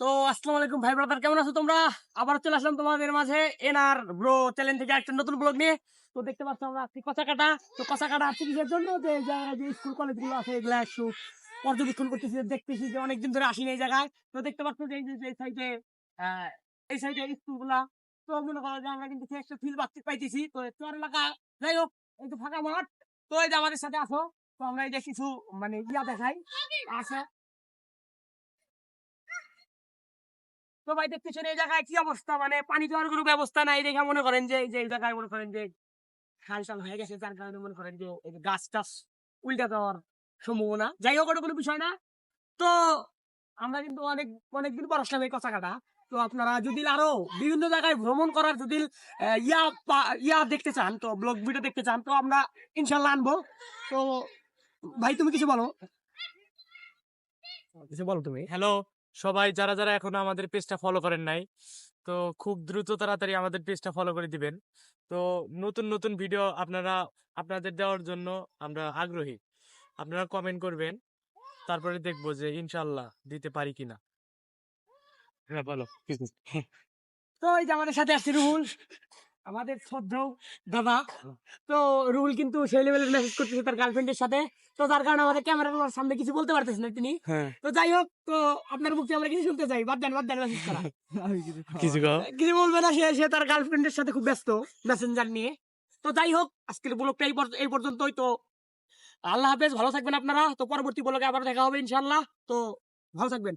তো আসসালামু আলাইকুম ভাই ব্রাদার, কেমন আছো তোমরা? আবার চলে আসলাম তোমাদের মাঝে এনআর ব্রো চ্যানেল থেকে একটা নতুন ব্লগ নিয়ে। তো দেখতে পাচ্ছ আমরা আজকে কচা কাটা তো কচা কাটা আসছে কিসের জন্য যে জায়গায় যে স্কুল কলেজগুলো আছে, এগুলা একটু পর্যবেক্ষণ করতেছি, দেখতেছি যে অনেকদিন ধরে আসিনি এই জায়গায়। তো দেখতে পাচ্ছ যে এই সাইডে এই সাইডে স্কুলগুলা। তো মনে করো যে আমরা কিন্তু একটা ফিল পাচ্ছি পাইতেছি। তো চর এলাকা, যাই হোক, এই তো ফাঁকা মাঠ। তো এই যে আমাদের সাথে আসো তো আমরা এই যে কিছু মানে ইয়া দেখাই। আসো তো ভাই দেখতেছেন এই জায়গায় কি অবস্থা? মানে পানি দেওয়ার কোনো ব্যবস্থা নাই দেখে মনে করেন যে এই জায়গায় মনে করেন যে খাল টাল হয়ে গেছে যার কারণে মনে করেন যে এই যে গাছ টাছ উল্টা দেওয়ার সম্ভাবনা। যাই হোক ওটা কোনো বিষয় না। তো আমরা কিন্তু অনেক অনেকদিন পর আসলাম এই কথা কাটা তো আপনারা যদি আরও বিভিন্ন জায়গায় ভ্রমণ করার যদি ইয়া পা- ইয়া দেখতে চান তো ব্লগ ভিডিও দেখতে চান তো আমরা ইনশাল্লাহ আনব। তো ভাই তুমি কিছু বলো। কিছু বলো তুমি। হ্যালো। সবাই যারা যারা এখনও আমাদের পেজটা ফলো করেন নাই তো খুব দ্রুত তাড়াতাড়ি আমাদের পেজটা ফলো করে দিবেন। তো নতুন নতুন ভিডিও আপনারা আপনাদের দেওয়ার জন্য আমরা আগ্রহী। আপনারা কমেন্ট করবেন তারপরে দেখব যে ইনশাল্লাহ দিতে পারি কিনা। হ্যাঁ বলো তো এই যে আমাদের সাথে আসছি রুহুল। আমাদের শ্রদ্ধেয় দাদা। তো রুহুল কিন্তু সেই লেভেলের মেসেজ করতেছে তার গার্লফ্রেন্ডের সাথে। তো তার কারণে আমাদের ক্যামেরার সামনে কিছু বলতে পারতেছে না তিনি। হ্যাঁ। তো যাই হোক তো আপনার মুখে আমরা কিছু শুনতে চাই। বাদ দেন বাদ দেন মেসেজ করা। কিছু কিছু বলবে না সে সে তার গার্লফ্রেন্ডের সাথে খুব ব্যস্ত মেসেঞ্জার নিয়ে। তো যাই হোক আজকের ব্লগটা এই পর্যন্তই। তো আল্লাহ হাফেজ ভালো থাকবেন আপনারা। তো পরবর্তী ব্লগে আবার দেখা হবে ইনশাল্লাহ তো ভালো থাকবেন।